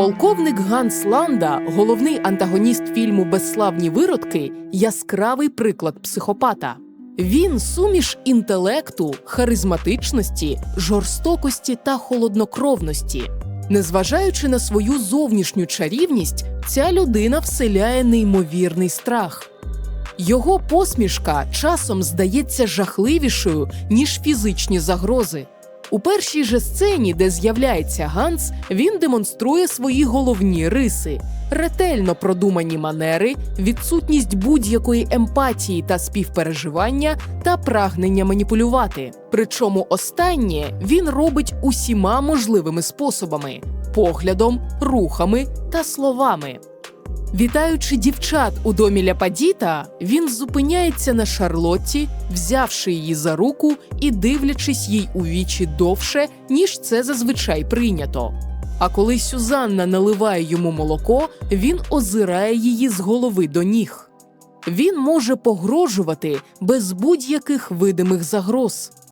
Полковник Ганс Ланда, головний антагоніст фільму Безславні виродки, яскравий приклад психопата. Він суміш інтелекту, харизматичності, жорстокості та холоднокровності. Незважаючи на свою зовнішню чарівність, ця людина вселяє неймовірний страх. Його посмішка часом здається жахливішою, ніж фізичні загрози. У першій же сцені, де з'являється Ганс, він демонструє свої головні риси: ретельно продумані манери, відсутність будь-якої емпатії та співпереживання та прагнення маніпулювати. Причому останнє він робить усіма можливими способами: поглядом, рухами та словами. Вітаючи дівчат у домі Ляпадіта, він зупиняється на Шарлотті, взявши її за руку і дивлячись їй у вічі довше, ніж це зазвичай прийнято. А коли Сюзанна наливає йому молоко, він озирає її з голови до ніг. Він може погрожувати без будь-яких видимих загроз.